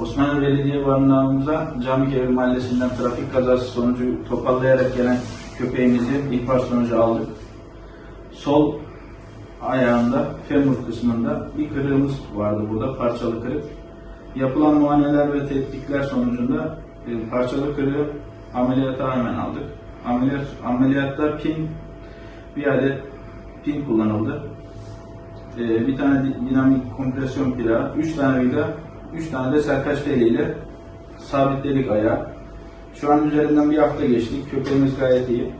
Osmanlı Belediye Barınağımıza Camikevir Mahallesi'nden trafik kazası sonucu topallayarak gelen köpeğimizi ihbar sonucu aldık. Sol ayağında, femur kısmında bir kırığımız vardı burada, parçalı kırık. Yapılan muayeneler ve tetkikler sonucunda e, parçalı kırığı ameliyata hemen aldık. Ameliyat, ameliyatta pin, bir adet pin kullanıldı. E, bir tane di- dinamik kompresyon plağı, üç tane vida, üç tane de serkaç teliyle sabitledik ayağı. Şu an üzerinden bir hafta geçti. Köpeğimiz gayet iyi.